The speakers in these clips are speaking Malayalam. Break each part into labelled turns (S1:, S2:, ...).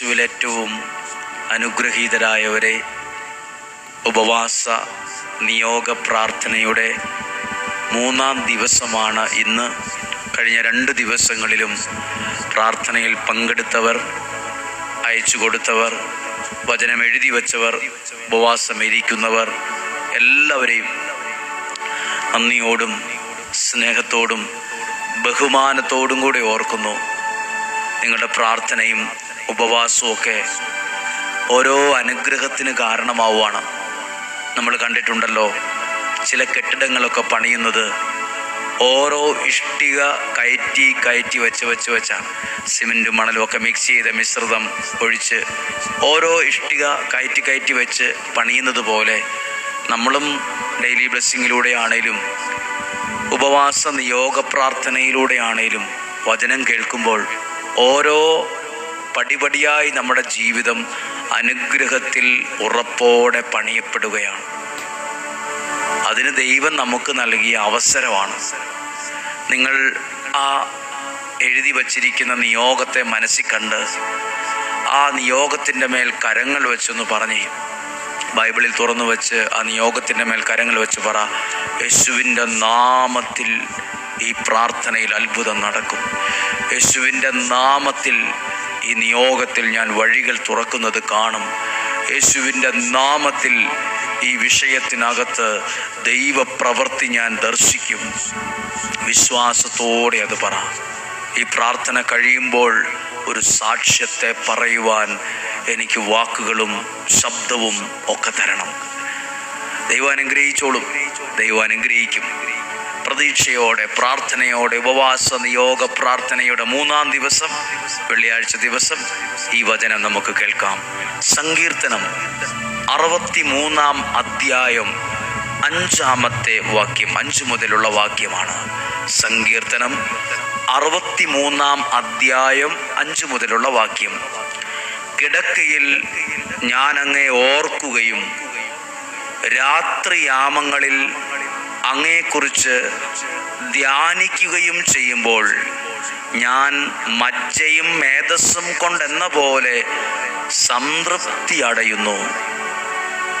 S1: യേശുവിൽ ഏറ്റവും അനുഗ്രഹീതരായവരെ ഉപവാസ നിയോഗ പ്രാർത്ഥനയുടെ മൂന്നാം ദിവസമാണ് ഇന്ന്. കഴിഞ്ഞ രണ്ട് ദിവസങ്ങളിലും പ്രാർത്ഥനയിൽ പങ്കെടുത്തവർ അയച്ചു കൊടുത്തവർ വചനം എഴുതി വച്ചവർ ഉപവാസം ഇരിക്കുന്നവർ എല്ലാവരെയും നന്ദിയോടും സ്നേഹത്തോടും ബഹുമാനത്തോടും കൂടെ ഓർക്കുന്നു. നിങ്ങളുടെ പ്രാർത്ഥനയും ഉപവാസവും ഒക്കെ ഓരോ അനുഗ്രഹത്തിന് കാരണമാവുകയാണ് നമ്മൾ കണ്ടിട്ടുണ്ടല്ലോ ചില കെട്ടിടങ്ങളൊക്കെ പണിയുന്നത് ഓരോ ഇഷ്ടിക കയറ്റി കയറ്റി വെച്ച് വെച്ച് വെച്ചാണ്. സിമെന്റും മണലും ഒക്കെ മിക്സ് ചെയ്ത മിശ്രിതം ഒഴിച്ച് ഓരോ ഇഷ്ടിക കയറ്റി കയറ്റി വെച്ച് പണിയുന്നത് പോലെ നമ്മളും ഡെയിലി ബ്ലെസ്സിങ്ങിലൂടെ ആണേലും ഉപവാസ നിയോഗ പ്രാർത്ഥനയിലൂടെ ആണേലും വചനം കേൾക്കുമ്പോൾ ഓരോ പടിപടിയായി നമ്മുടെ ജീവിതം അനുഗ്രഹത്തിൽ ഉറപ്പോടെ പണിയപ്പെടുകയാണ്. അതിന് ദൈവം നമുക്ക് നൽകിയ അവസരമാണ്. നിങ്ങൾ ആ എഴുതി വച്ചിരിക്കുന്ന നിയോഗത്തെ മനസ്സിൽ കണ്ട് ആ നിയോഗത്തിന്റെ മേൽ കരങ്ങൾ വെച്ചൊന്ന് പറഞ്ഞേ ബൈബിളിൽ തുറന്നു വെച്ച് ആ നിയോഗത്തിന്റെ മേൽ കരങ്ങൾ വെച്ച് പറ യേശുവിന്റെ നാമത്തിൽ ഈ പ്രാർത്ഥനയിൽ അത്ഭുതം നടക്കും. യേശുവിന്റെ നാമത്തിൽ ഈ നിയോഗത്തിൽ ഞാൻ വഴികൾ തുറക്കുന്നത് കാണും. യേശുവിന്റെ നാമത്തിൽ ഈ വിഷയത്തിനകത്ത് ദൈവപ്രവൃത്തി ഞാൻ ദർശിക്കും. വിശ്വാസത്തോടെ അത് പറ. ഈ പ്രാർത്ഥന കഴിയുമ്പോൾ ഒരു സാക്ഷ്യത്തെ പറയുവാൻ എനിക്ക് വാക്കുകളും ശബ്ദവും ഒക്കെ തരണം. ദൈവം അനുഗ്രഹിച്ചോളും. ദൈവം അനുഗ്രഹിക്കും. പ്രതീക്ഷയോടെ പ്രാർത്ഥനയോടെ ഉപവാസ നിയോഗ പ്രാർത്ഥനയുടെ മൂന്നാം ദിവസം വെള്ളിയാഴ്ച ദിവസം ഈ വചനം നമുക്ക് കേൾക്കാം. സങ്കീർത്തനം അറുപത്തി മൂന്നാം അധ്യായം അഞ്ചാമത്തെ വാക്യം അഞ്ചു മുതലുള്ള വാക്യമാണ്. സങ്കീർത്തനം അറുപത്തി മൂന്നാം അധ്യായം അഞ്ചു മുതലുള്ള വാക്യം. കിടക്കയിൽ ഞാൻ അങ്ങേ ഓർക്കുകയും രാത്രിയാമങ്ങളിൽ അങ്ങയെക്കുറിച്ച് ധ്യാനിക്കുകയും ചെയ്യുമ്പോൾ ഞാൻ മജ്ജയും മേധസ്സും കൊണ്ടെന്ന പോലെ സംതൃപ്തി അടയുന്നു.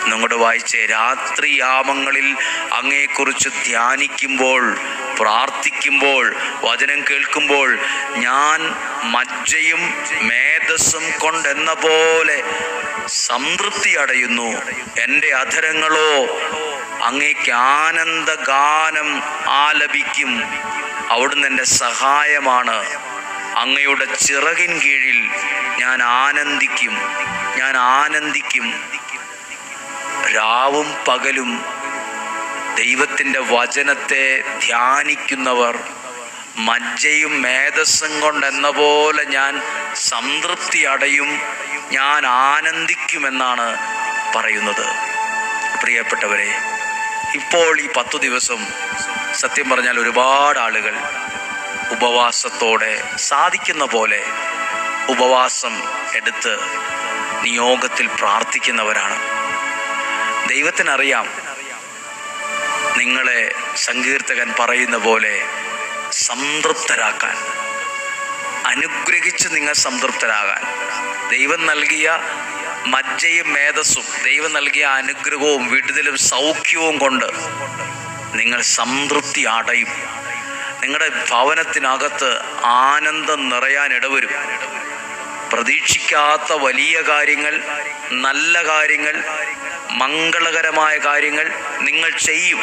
S1: നിങ്ങളുടെ വായിച്ച രാത്രി രാത്രിയാമങ്ങളിൽ അങ്ങയെക്കുറിച്ച് ധ്യാനിക്കുമ്പോൾ പ്രാർത്ഥിക്കുമ്പോൾ വചനം കേൾക്കുമ്പോൾ ഞാൻ മജ്ജയും മേധസ്സും കൊണ്ടെന്ന പോലെ സംതൃപ്തി അടയുന്നു. എന്റെ അധരങ്ങളോ അങ്ങേക്ക് ആനന്ദ ഗാനം ആലപിക്കും. അവിടുന്ന് എന്റെ സഹായമാണ്. അങ്ങയുടെ ചിറകിൻ കീഴിൽ ഞാൻ ആനന്ദിക്കും. ഞാൻ ആനന്ദിക്കും. രാവും പകലും ദൈവത്തിന്റെ വചനത്തെ ധ്യാനിക്കുന്നവർ മജ്ജയും മേധസ്സും കൊണ്ടെന്ന പോലെ ഞാൻ സംതൃപ്തി അടയും. ഞാൻ ആനന്ദിക്കുമെന്നാണ് പറയുന്നത്. പ്രിയപ്പെട്ടവരെ ഇപ്പോൾ ഈ പത്തു ദിവസം സത്യം പറഞ്ഞാൽ ഒരുപാട് ആളുകൾ ഉപവാസത്തോടെ സാധിക്കുന്ന പോലെ ഉപവാസം എടുത്ത് നിയോഗത്തിൽ പ്രാർത്ഥിക്കുന്നവരാണ്. ദൈവത്തിനറിയാം നിങ്ങളെ സങ്കീർത്തകൻ പറയുന്ന പോലെ സംതൃപ്തരാക്കാൻ അനുഗ്രഹിച്ച് നിങ്ങൾ സംതൃപ്തരാകാൻ. ദൈവം നൽകിയ മജ്ജയും മേധസ്സും ദൈവം നൽകിയ അനുഗ്രഹവും വിടുതലും സൗഖ്യവും കൊണ്ട് നിങ്ങൾ സംതൃപ്തി അടയും. നിങ്ങളുടെ ഭവനത്തിനകത്ത് ആനന്ദം നിറയാൻ ഇടവരും. പ്രതീക്ഷിക്കാത്ത വലിയ കാര്യങ്ങൾ നല്ല കാര്യങ്ങൾ മംഗളകരമായ കാര്യങ്ങൾ നിങ്ങൾ ചെയ്യും.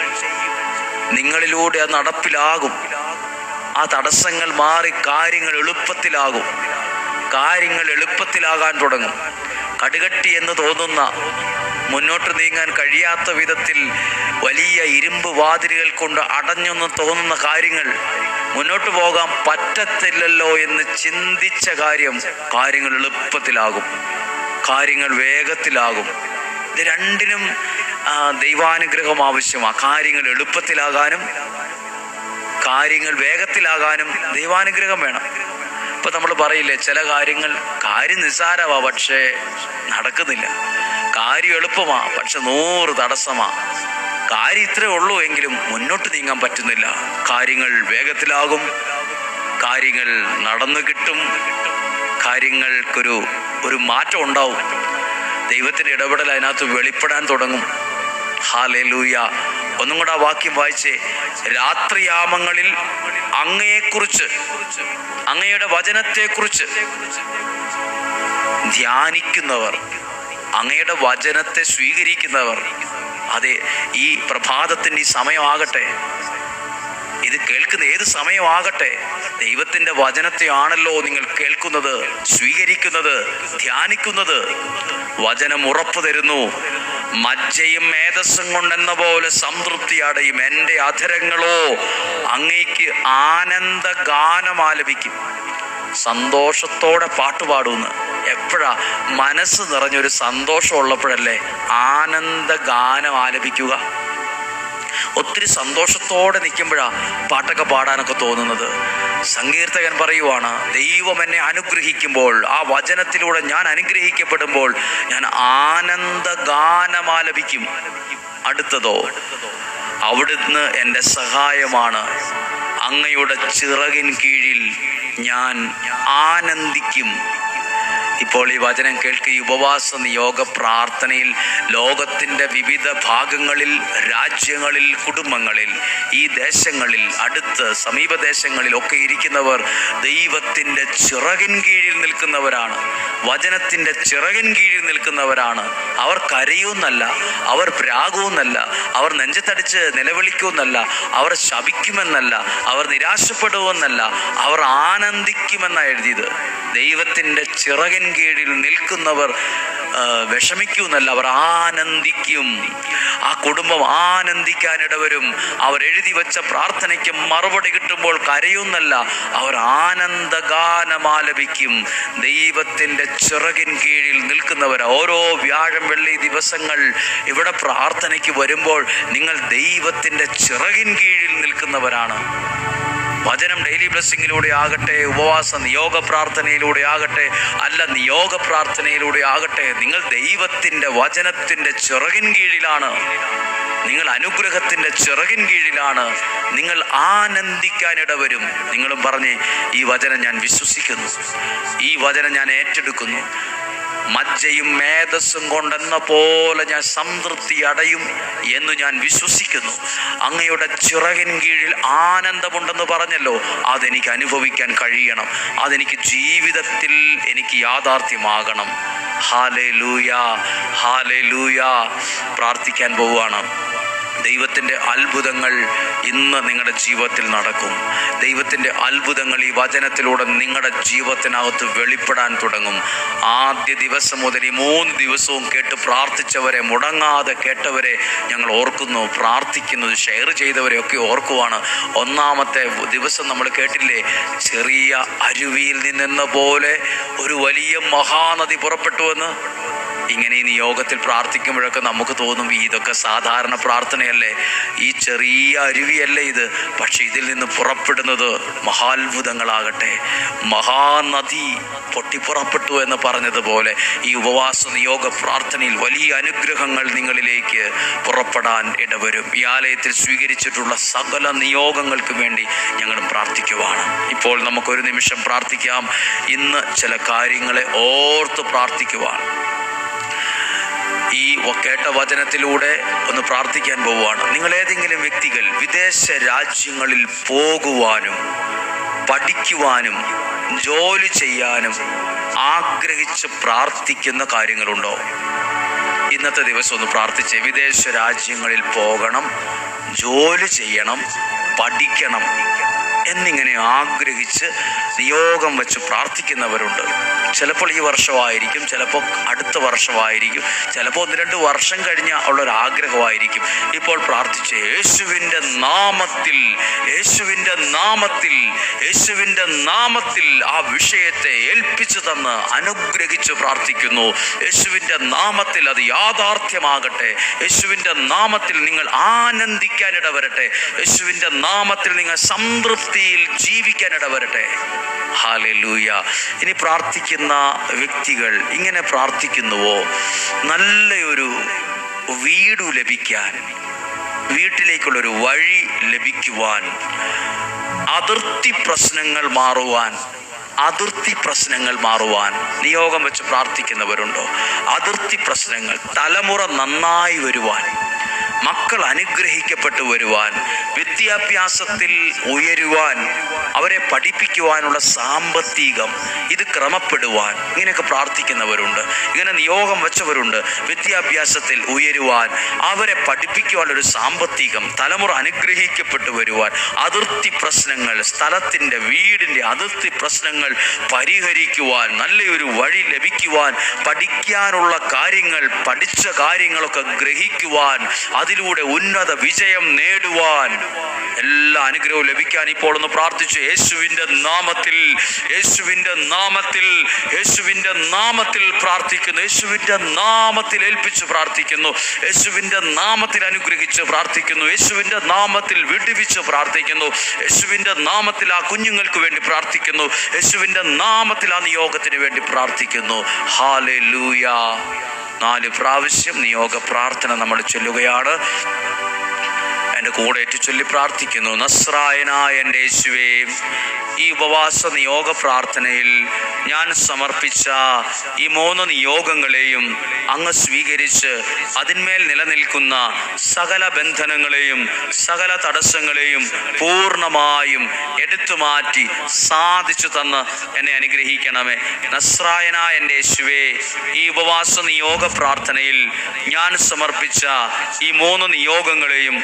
S1: നിങ്ങളിലൂടെ അത് നടപ്പിലാകും. ആ തടസ്സങ്ങൾ മാറി കാര്യങ്ങൾ എളുപ്പത്തിലാകും. കാര്യങ്ങൾ എളുപ്പത്തിലാകാൻ തുടങ്ങും. കടുകട്ടി എന്ന് തോന്നുന്ന മുന്നോട്ട് നീങ്ങാൻ കഴിയാത്ത വിധത്തിൽ വലിയ ഇരുമ്പ് വാതിലുകൾ കൊണ്ട് അടഞ്ഞെന്ന് തോന്നുന്ന കാര്യങ്ങൾ മുന്നോട്ട് പോകാൻ പറ്റത്തില്ലല്ലോ എന്ന് ചിന്തിച്ച കാര്യം കാര്യങ്ങൾ എളുപ്പത്തിലാകും. കാര്യങ്ങൾ വേഗത്തിലാകും. ഇത് രണ്ടിനും ദൈവാനുഗ്രഹം ആവശ്യമാണ്. കാര്യങ്ങൾ എളുപ്പത്തിലാകാനും കാര്യങ്ങൾ വേഗത്തിലാകാനും ദൈവാനുഗ്രഹം വേണം. ഇപ്പൊ നമ്മൾ പറയില്ലേ ചില കാര്യങ്ങൾ കാര്യം നിസ്സാരമാ പക്ഷേ നടക്കുന്നില്ല. കാര്യം എളുപ്പമാ പക്ഷെ നൂറ് തടസ്സമാ. കാര്യം ഇത്രേ ഉള്ളൂ എങ്കിലും മുന്നോട്ട് നീങ്ങാൻ പറ്റുന്നില്ല. കാര്യങ്ങൾ വേഗത്തിലാകും കാര്യങ്ങൾ നടന്നു കിട്ടും കാര്യങ്ങൾക്കൊരു ഒരു മാറ്റം ഉണ്ടാവും. ദൈവത്തിന്റെ ഇടപെടൽ അതിനകത്ത് വെളിപ്പെടാൻ തുടങ്ങും. ഹാലൂയ ഒന്നും കൂടെ ആ വാക്യം വായിച്ചേ. രാത്രിയാമങ്ങളിൽ അങ്ങയെക്കുറിച്ച് അങ്ങയുടെ വചനത്തെക്കുറിച്ച് ധ്യാനിക്കുന്നവർ അങ്ങയുടെ വചനത്തെ സ്വീകരിക്കുന്നവർ. അതെ ഈ പ്രഭാതത്തിന്റെ ഈ സമയമാകട്ടെ. ഇത് കേൾക്കുന്ന ഏത് സമയമാകട്ടെ. ദൈവത്തിന്റെ വചനത്തെയാണല്ലോ നിങ്ങൾ കേൾക്കുന്നത് സ്വീകരിക്കുന്നത് ധ്യാനിക്കുന്നത്. വചനം ഉറപ്പ് തരുന്നു മജ്ജയും മേധസ്സും കൊണ്ടെന്ന പോലെ സംതൃപ്തി അടയും എന്റെ അധരങ്ങളോ അങ്ങേക്ക് ആനന്ദ ഗാനം ആലപിക്കും. സന്തോഷത്തോടെ പാട്ടുപാടുമെന്ന് എപ്പോഴാ മനസ്സ് നിറഞ്ഞൊരു സന്തോഷം ഉള്ളപ്പോഴല്ലേ ആനന്ദ ഗാനം ആലപിക്കുക. ഒത്തിരി സന്തോഷത്തോടെ നിൽക്കുമ്പോഴാ പാട്ടൊക്കെ പാടാനൊക്കെ തോന്നുന്നത്. സങ്കീർത്തകൻ പറയുവാണ് ദൈവം എന്നെ അനുഗ്രഹിക്കുമ്പോൾ ആ വചനത്തിലൂടെ ഞാൻ അനുഗ്രഹിക്കപ്പെടുമ്പോൾ ഞാൻ ആനന്ദ ഗാനമാലപിക്കും അടുത്തതോ അവിടുന്ന് എന്റെ സഹായമാണ് അങ്ങയുടെ ചിറകിൻ കീഴിൽ ഞാൻ ആനന്ദിക്കും. ഇപ്പോൾ ഈ വചനം കേൾക്കുക ഈ ഉപവാസ നിയോഗ പ്രാർത്ഥനയിൽ ലോകത്തിന്റെ വിവിധ ഭാഗങ്ങളിൽ രാജ്യങ്ങളിൽ കുടുംബങ്ങളിൽ ഈ ദേശങ്ങളിൽ അടുത്ത് സമീപ ദേശങ്ങളിൽ ഒക്കെ ഇരിക്കുന്നവർ ദൈവത്തിന്റെ ചിറകിൻ കീഴിൽ നിൽക്കുന്നവരാണ്. വചനത്തിന്റെ ചിറകിൻ കീഴിൽ നിൽക്കുന്നവരാണ്. അവർ കരയുമെന്നല്ല അവർ പ്രാകുമെന്നല്ല അവർ നെഞ്ചത്തടിച്ച് നിലവിളിക്കുമെന്നല്ല അവർ ശപിക്കുമെന്നല്ല അവർ നിരാശപ്പെടുമെന്നല്ല അവർ ആനന്ദിക്കുമെന്നാണ് എഴുതിയത്. ദൈവത്തിന്റെ ചിറകിൻ കീഴിൽ നിൽക്കുന്നവർ വിഷമിക്കുമെന്നല്ല അവർ ആനന്ദിക്കും. ആ കുടുംബം ആനന്ദിക്കാൻ ഇടവരും. അവർ എഴുതി വെച്ച പ്രാർത്ഥനയ്ക്ക് മറുപടി കിട്ടുമ്പോൾ കരയുന്നല്ല. അവർ ആനന്ദഗാനമാലപിക്കും ദൈവത്തിന്റെ ചിറകിൻ കീഴിൽ നിൽക്കുന്നവർ ഓരോ വ്യാഴം വെള്ളി ദിവസങ്ങൾ ഇവിടെ പ്രാർത്ഥനയ്ക്ക് വരുമ്പോൾ നിങ്ങൾ ദൈവത്തിന്റെ ചിറകിൻ കീഴിൽ നിൽക്കുന്നവരാണ്. വചനം ഡെയിലി ബ്ലെസ്സിങ്ങിലൂടെ ആകട്ടെ ഉപവാസ നിയോഗ പ്രാർത്ഥനയിലൂടെ ആകട്ടെ അല്ല നിയോഗ പ്രാർത്ഥനയിലൂടെ ആകട്ടെ നിങ്ങൾ ദൈവത്തിന്റെ വചനത്തിന്റെ ചിറകിൻ കീഴിലാണ്. നിങ്ങൾ അനുഗ്രഹത്തിന്റെ ചിറകിൻ കീഴിലാണ്. നിങ്ങൾ ആനന്ദിക്കാനിട വരും നിങ്ങളും പറഞ്ഞ് ഈ വചനം ഞാൻ വിശ്വസിക്കുന്നു. ഈ വചനം ഞാൻ ഏറ്റെടുക്കുന്നു. മജ്ജയും മേധസ്സും കൊണ്ടെന്ന പോലെ ഞാൻ സംതൃപ്തി അടയും എന്ന് ഞാൻ വിശ്വസിക്കുന്നു. അങ്ങയുടെ ചിറകിൻ കീഴിൽ ആനന്ദമുണ്ടെന്ന് പറഞ്ഞല്ലോ. അതെനിക്ക് അനുഭവിക്കാൻ കഴിയണം. അതെനിക്ക് ജീവിതത്തിൽ എനിക്ക് യാഥാർത്ഥ്യമാകണം. ഹാലേ ലൂയ ഹാലേ ലൂയ പ്രാർത്ഥിക്കാൻ പോവുകയാണ്. ദൈവത്തിന്റെ അത്ഭുതങ്ങൾ ഇന്ന് നിങ്ങളുടെ ജീവിതത്തിൽ നടക്കും. ദൈവത്തിന്റെ അത്ഭുതങ്ങൾ ഈ വചനത്തിലൂടെ നിങ്ങളുടെ ജീവിതത്തിനകത്ത് വെളിപ്പെടാൻ തുടങ്ങും. ആദ്യ ദിവസം മുതൽ ഈ മൂന്ന് ദിവസവും കേട്ട് പ്രാർത്ഥിച്ചവരെ മുടങ്ങാതെ കേട്ടവരെ ഞങ്ങൾ ഓർക്കുന്നു പ്രാർത്ഥിക്കുന്നു ഷെയർ ചെയ്തവരെ ഒക്കെ ഓർക്കുവാണ്. ഒന്നാമത്തെ ദിവസം നമ്മൾ കേട്ടില്ലേ? ചെറിയ അരുവിയിൽ നിന്നെന്ന പോലെ ഒരു വലിയ മഹാനദി പുറപ്പെട്ടുവെന്ന്? ഇങ്ങനെ ഈ നിയോഗത്തിൽ പ്രാർത്ഥിക്കുമ്പോഴൊക്കെ നമുക്ക് തോന്നും "ഈ ഇതൊക്കെ സാധാരണ പ്രാർത്ഥനയല്ലേ? ഈ ചെറിയ അരുവിയല്ലേ ഇത്? പക്ഷെ ഇതിൽ നിന്ന് പുറപ്പെടുന്നത് മഹാത്ഭുതങ്ങളാകട്ടെ. മഹാനദി പൊട്ടിപ്പുറപ്പെട്ടു എന്ന് പറഞ്ഞതുപോലെ ഈ ഉപവാസ നിയോഗ പ്രാർത്ഥനയിൽ വലിയ അനുഗ്രഹങ്ങൾ നിങ്ങളിലേക്ക് പുറപ്പെടാൻ ഇടവരും. ഈ ആലയത്തിൽ സ്വീകരിച്ചിട്ടുള്ള സകല നിയോഗങ്ങൾക്ക് വേണ്ടി ഞങ്ങൾ പ്രാർത്ഥിക്കുവാണ്. ഇപ്പോൾ നമുക്കൊരു നിമിഷം പ്രാർത്ഥിക്കാം. ഇന്ന് ചില കാര്യങ്ങളെ ഓർത്ത് പ്രാർത്ഥിക്കുവാൻ. ഈ കേട്ട വചനത്തിലൂടെ ഒന്ന് പ്രാർത്ഥിക്കാൻ പോവുകയാണ്. നിങ്ങൾ ഏതെങ്കിലും വ്യക്തികൾ വിദേശ രാജ്യങ്ങളിൽ പോകുവാനും പഠിക്കുവാനും ജോലി ചെയ്യാനും ആഗ്രഹിച്ച് പ്രാർത്ഥിക്കുന്ന കാര്യങ്ങളുണ്ടോ? ഇന്നത്തെ ദിവസം ഒന്ന് പ്രാർത്ഥിച്ച്. വിദേശ രാജ്യങ്ങളിൽ പോകണം ജോലി ചെയ്യണം പഠിക്കണം. എന്നിങ്ങനെ ആഗ്രഹിച്ച് നിയോഗം വെച്ച് പ്രാർത്ഥിക്കുന്നവരുണ്ട്. ചിലപ്പോൾ ഈ വർഷമായിരിക്കും ചിലപ്പോൾ അടുത്ത വർഷമായിരിക്കും ചിലപ്പോൾ ഒന്ന് രണ്ട് വർഷം കഴിഞ്ഞ ഉള്ളൊരു ആഗ്രഹമായിരിക്കും ഇപ്പോൾ പ്രാർത്ഥിച്ച് യേശുവിന്റെ നാമത്തിൽ യേശുവിന്റെ നാമത്തിൽ യേശുവിന്റെ നാമത്തിൽ ആ വിഷയത്തെ ഏൽപ്പിച്ചു തന്ന് അനുഗ്രഹിച്ച് പ്രാർത്ഥിക്കുന്നു. യേശുവിന്റെ നാമത്തിൽ അത് യാഥാർത്ഥ്യമാകട്ടെ. യേശുവിന്റെ നാമത്തിൽ നിങ്ങൾ ആനന്ദിക്കാനിട വരട്ടെ യേശുവിന്റെ നാമത്തിൽ നിങ്ങൾ സംതൃപ്തിയിൽ ജീവിക്കാൻ ഇടവരട്ടെ. ഹാലൂയ ഇനി പ്രാർത്ഥിക്കുന്ന വ്യക്തികൾ ഇങ്ങനെ പ്രാർത്ഥിക്കുന്നുവോ? നല്ലൊരു വീടു ലഭിക്കാൻ വീട്ടിലേക്കുള്ളൊരു വഴി ലഭിക്കുവാൻ അതിർത്തി പ്രശ്നങ്ങൾ മാറുവാൻ അതിർത്തി പ്രശ്നങ്ങൾ മാറുവാൻ നിയോഗം വെച്ച് പ്രാർത്ഥിക്കുന്നവരുണ്ടോ? അതിർത്തി പ്രശ്നങ്ങൾ തലമുറ നന്നായി വരുവാൻ. മക്കൾ അനുഗ്രഹിക്കപ്പെട്ടു വരുവാൻ വിദ്യാഭ്യാസത്തിൽ ഉയരുവാൻ അവരെ പഠിപ്പിക്കുവാനുള്ള സാമ്പത്തികം ഇത് ക്രമപ്പെടുവാൻ ഇങ്ങനെയൊക്കെ പ്രാർത്ഥിക്കുന്നവരുണ്ട്. ഇങ്ങനെ നിയോഗം വെച്ചവരുണ്ട്. വിദ്യാഭ്യാസത്തിൽ ഉയരുവാൻ അവരെ പഠിപ്പിക്കുവാനുള്ളൊരു സാമ്പത്തികം തലമുറ അനുഗ്രഹിക്കപ്പെട്ടു വരുവാൻ അതിർത്തി പ്രശ്നങ്ങൾ സ്ഥലത്തിന്റെ വീടിന്റെ അതിർത്തി പ്രശ്നങ്ങൾ പരിഹരിക്കുവാൻ നല്ലൊരു വഴി ലഭിക്കുവാൻ പഠിക്കാനുള്ള കാര്യങ്ങൾ പഠിച്ച കാര്യങ്ങളൊക്കെ ഗ്രഹിക്കുവാൻ അതിലൂടെ ഉന്നത വിജയം നേടുവാൻ എല്ലാ അനുഗ്രഹവും ലഭിക്കാൻ ഇപ്പോൾ ഒന്ന് പ്രാർത്ഥിച്ചു. യേശുവിന്റെ നാമത്തിൽ യേശുവിന്റെ നാമത്തിൽ യേശുവിന്റെ നാമത്തിൽ പ്രാർത്ഥിക്കുന്നു. യേശുവിന്റെ നാമത്തിൽ ഏൽപ്പിച്ച് പ്രാർത്ഥിക്കുന്നു. യേശുവിന്റെ നാമത്തിൽ അനുഗ്രഹിച്ച് പ്രാർത്ഥിക്കുന്നു. യേശുവിന്റെ നാമത്തിൽ വിടുവിച്ച് പ്രാർത്ഥിക്കുന്നു. യേശുവിന്റെ നാമത്തിൽ ആ കുഞ്ഞുങ്ങൾക്ക് വേണ്ടി പ്രാർത്ഥിക്കുന്നു. യേശുവിന്റെ നാമത്തിൽ ആ നിയോഗത്തിന് വേണ്ടി പ്രാർത്ഥിക്കുന്നു. ഹാലെ നാല് പ്രാവശ്യം നിയോഗ പ്രാർത്ഥന നമ്മൾ ചൊല്ലുകയാണ്. എന്റെ കൂടെ ഏറ്റു ചൊല്ലി പ്രാർത്ഥിക്കുന്നു. നസ്രായനായ എന്റെ യേശുവേ ഈ ഉപവാസ നിയോഗ പ്രാർത്ഥനയിൽ ഞാൻ സമർപ്പിച്ച ഈ മൂന്ന് നിയോഗങ്ങളെയും അങ്ങ് സ്വീകരിച്ച് അതിന്മേൽ നിലനിൽക്കുന്ന സകല ബന്ധനങ്ങളെയും സകല തടസ്സങ്ങളെയും പൂർണമായും എടുത്തു മാറ്റി സാധിച്ചു തന്ന് എന്നെ അനുഗ്രഹിക്കണമേ. നസ്രായനായ എന്റെ യേശുവേ ഈ ഉപവാസ നിയോഗ പ്രാർത്ഥനയിൽ ഞാൻ സമർപ്പിച്ച ഈ മൂന്ന് നിയോഗങ്ങളെയും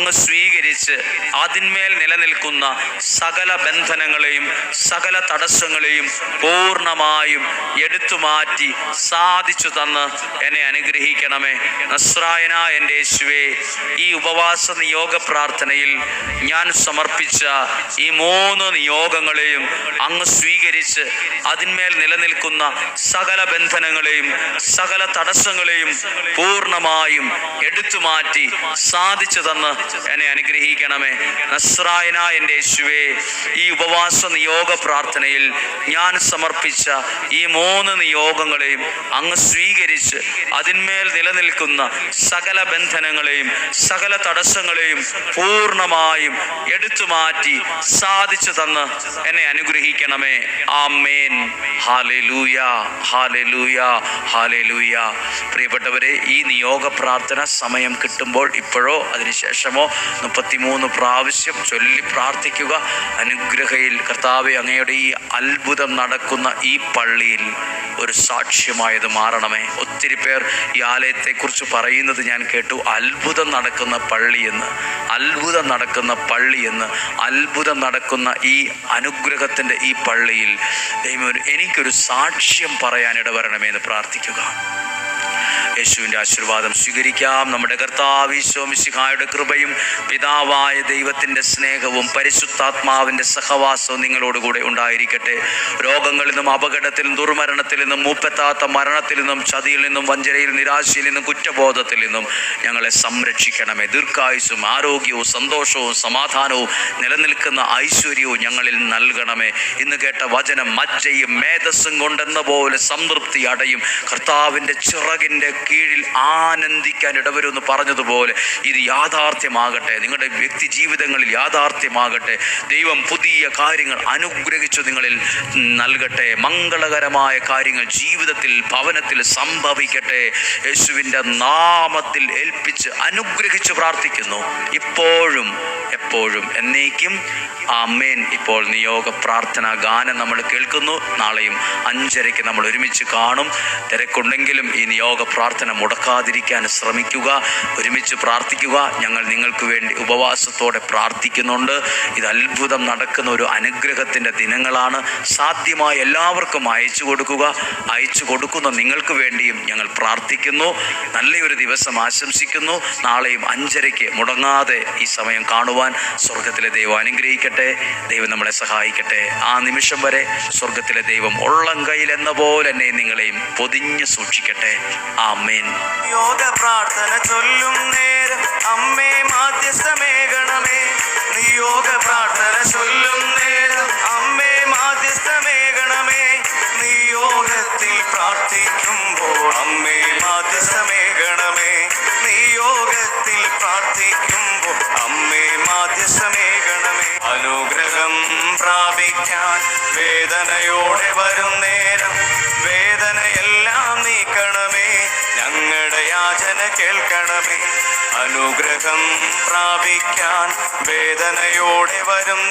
S1: അങ്ങ് സ്വീകരിച്ച് അതിന്മേൽ നിലനിൽക്കുന്ന സകല ബന്ധനങ്ങളെയും സകല തടസ്സങ്ങളെയും പൂർണമായും എടുത്തു മാറ്റി സാധിച്ചു തന്ന് എന്നെ അനുഗ്രഹിക്കണമേ. നസ്രായന എന്റെ യേശുവേ ഈ ഉപവാസ നിയോഗ പ്രാർത്ഥനയിൽ ഞാൻ സമർപ്പിച്ച ഈ മൂന്ന് നിയോഗങ്ങളെയും അങ്ങ് സ്വീകരിച്ച് അതിന്മേൽ നിലനിൽക്കുന്ന സകല ബന്ധനങ്ങളെയും സകല തടസ്സങ്ങളെയും പൂർണമായും എടുത്തു മാറ്റി സാധിച്ചു തന്ന് എന്നെ അനുഗ്രഹിക്കണമേ. നസ്രായന എന്റെ യേശുവേ ഈ ഉപവാസ നിയോഗ പ്രാർത്ഥനയിൽ ഞാൻ സമർപ്പിച്ച ഈ മൂന്ന് നിയോഗങ്ങളെയും അങ്ങ് സ്വീകരിച്ച് അതിന്മേൽ നിലനിൽക്കുന്ന സകല ബന്ധനങ്ങളെയും സകല തടസ്സങ്ങളെയും പൂർണമായും എടുത്തു മാറ്റി സാധിച്ചു തന്ന് എന്നെ അനുഗ്രഹിക്കണമേ. ആമേൻ. ഹാലലൂയ ഹാലലൂയ ഹാലലൂയ പ്രിയപ്പെട്ടവരെ ഈ നിയോഗ പ്രാർത്ഥന സമയം കിട്ടുമ്പോൾ ഇപ്പോഴോ അതിനുശേഷമോ മുപ്പത്തിമൂന്ന് പ്രാവശ്യം ചൊല്ലി പ്രാർത്ഥിക്കുക. അനുഗ്രഹയിൽ കർത്താവെ അങ്ങയുടെ ഈ അത്ഭുതം നടക്കുന്ന ഈ പള്ളിയിൽ ഒരു സാക്ഷ്യമായത് മാറണമേ. ഒത്തിരി പേർ ഈ ആലയത്തെക്കുറിച്ച് പറയുന്നത് ഞാൻ കേട്ടു. അത്ഭുതം നടക്കുന്ന പള്ളി എന്ന്. അത്ഭുതം നടക്കുന്ന പള്ളി എന്ന്. അത്ഭുതം നടക്കുന്ന ഈ അനുഗ്രഹത്തിന്റെ ഈ പള്ളിയിൽ ദൈവം എനിക്കൊരു സാക്ഷ്യം പറയാൻ ഇടവരണമേ എന്ന് പ്രാർത്ഥിക്കുക. യേശുവിന്റെ ആശീർവാദം സ്വീകരിക്കാം. നമ്മുടെ കർത്താവിശോമിശിഖായുടെ കൃപയും പിതാവായ ദൈവത്തിന്റെ സ്നേഹവും പരിശുദ്ധാത്മാവിന്റെ സഹവാസവും നിങ്ങളോടുകൂടെ ഉണ്ടായിരിക്കട്ടെ. രോഗങ്ങളിൽ നിന്നും അപകടത്തിൽ നിന്നും ദുർമരണത്തിൽ നിന്നും മൂപ്പെത്താത്ത മരണത്തിൽ നിന്നും ചതിയിൽ നിന്നും വഞ്ചനയിൽ നിരാശയിൽ നിന്നും കുറ്റബോധത്തിൽ നിന്നും ഞങ്ങളെ സംരക്ഷിക്കണമേ. ദീർഘായുസും ആരോഗ്യവും സന്തോഷവും സമാധാനവും നിലനിൽക്കുന്ന ഐശ്വര്യവും ഞങ്ങളിൽ നൽകണമേ. ഇന്ന് കേട്ട വചനം മജ്ജയും മേധസ്സും കൊണ്ടെന്ന പോലെ സംതൃപ്തി അടയും. കർത്താവിന്റെ ചിറകിന്റെ കീഴിൽ ആനന്ദിക്കാൻ ഇടവരുമെന്ന് പറഞ്ഞതുപോലെ ഇത് യാഥാർത്ഥ്യമാകട്ടെ. നിങ്ങളുടെ വ്യക്തി ജീവിതങ്ങളിൽ യാഥാർത്ഥ്യമാകട്ടെ. ദൈവം പുതിയ കാര്യങ്ങൾ അനുഗ്രഹിച്ചു നിങ്ങളിൽ നൽകട്ടെ. മംഗളകരമായ കാര്യങ്ങൾ ജീവിതത്തിൽ ഭവനത്തിൽ സംഭവിക്കട്ടെ. യേശുവിന്റെ നാമത്തിൽ ഏൽപ്പിച്ച് അനുഗ്രഹിച്ച് പ്രാർത്ഥിക്കുന്നു. ഇപ്പോഴും എപ്പോഴും എന്നേക്കും അമ്മേൻ ഇപ്പോൾ നിയോഗ പ്രാർത്ഥന ഗാനം നമ്മൾ കേൾക്കുന്നു. നാളെയും അഞ്ചരയ്ക്ക് നമ്മൾ ഒരുമിച്ച് കാണും. തിരക്കുണ്ടെങ്കിലും ഈ നിയോഗ പ്രാർത്ഥന മുടക്കാതിരിക്കാൻ ശ്രമിക്കുക ഒരുമിച്ച് പ്രാർത്ഥിക്കുക. ഞങ്ങൾ നിങ്ങൾക്ക് വേണ്ടി ഉപവാസത്തോടെ പ്രാർത്ഥിക്കുന്നുണ്ട്. ഇത് അത്ഭുതം നടക്കുന്ന ഒരു അനുഗ്രഹത്തിന്റെ ദിനങ്ങളാണ്. സാധ്യമായ എല്ലാവർക്കും അയച്ചു കൊടുക്കുക. അയച്ചു കൊടുക്കുന്ന നിങ്ങൾക്ക് വേണ്ടിയും ഞങ്ങൾ പ്രാർത്ഥിക്കുന്നു. നല്ലൊരു ദിവസം ആശംസിക്കുന്നു. നാളെയും അഞ്ചരയ്ക്ക് മുടങ്ങാതെ ഈ സമയം കാണുവാൻ സ്വർഗത്തിലെ ദൈവം അനുഗ്രഹിക്കട്ടെ. ദൈവം നമ്മളെ സഹായിക്കട്ടെ. ആ നിമിഷം വരെ സ്വർഗത്തിലെ ദൈവം ഉള്ളം കയ്യിൽ എന്ന പോലെ എന്നെ നിങ്ങളെയും പൊതിഞ്ഞ് സൂക്ഷിക്കട്ടെ. ആമേൻ
S2: യോഗ പ്രാർത്ഥന ചൊല്ലും നേരം അമ്മേ മാധ്യസ്ഥമേ ഗണമേ നിയോഗ പ്രാപിക്കാൻ വേദനയോടെ വരും